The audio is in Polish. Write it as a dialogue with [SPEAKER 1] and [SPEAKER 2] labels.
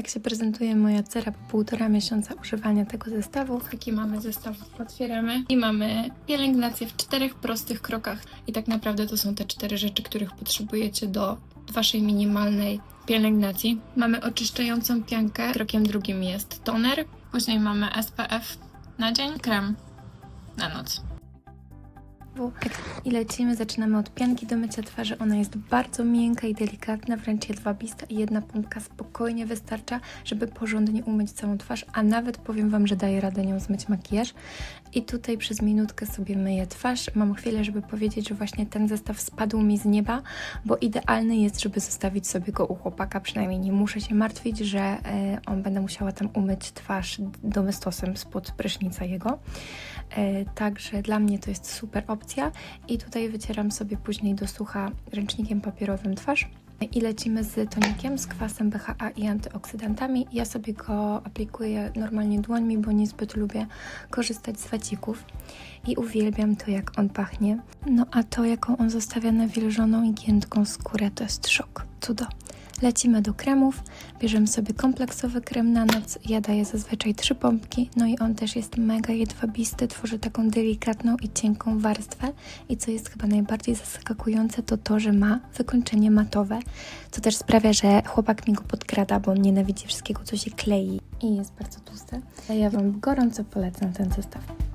[SPEAKER 1] Tak się prezentuje moja cera po półtora miesiąca używania tego zestawu. Taki mamy zestaw, otwieramy i mamy pielęgnację w czterech prostych krokach. I tak naprawdę to są te cztery rzeczy, których potrzebujecie do waszej minimalnej pielęgnacji. Mamy oczyszczającą piankę, krokiem drugim jest toner, później mamy SPF na dzień, krem na noc. I lecimy, zaczynamy od pianki do mycia twarzy. Ona jest bardzo miękka i delikatna, wręcz jedwabista i jedna pompka spokojnie wystarcza, żeby porządnie umyć całą twarz, a nawet powiem Wam, że daje radę nią zmyć makijaż. I tutaj przez minutkę sobie myję twarz. Mam chwilę, żeby powiedzieć, że właśnie ten zestaw spadł mi z nieba, bo idealny jest, żeby zostawić sobie go u chłopaka. Przynajmniej nie muszę się martwić, że e, on będę musiała tam umyć twarz domestosem spod prysznica jego. E, Także dla mnie to jest super opcja i tutaj wycieram sobie później do sucha ręcznikiem papierowym twarz. I lecimy z tonikiem, z kwasem BHA i antyoksydantami. Ja sobie go aplikuję normalnie dłońmi, bo niezbyt lubię korzystać z wacików. I uwielbiam to, jak on pachnie. No a to, jaką on zostawia nawilżoną i giętką skórę, to jest szok. Cudo. Lecimy do kremów. Bierzemy sobie kompleksowy krem na noc. Ja daję zazwyczaj trzy pompki, no i on też jest mega jedwabisty, tworzy taką delikatną i cienką warstwę. I co jest chyba najbardziej zaskakujące, to to, że ma wykończenie matowe, co też sprawia, że chłopak mi go podkrada, bo on nienawidzi wszystkiego, co się klei i jest bardzo tłusty. Ja Wam gorąco polecam ten zestaw.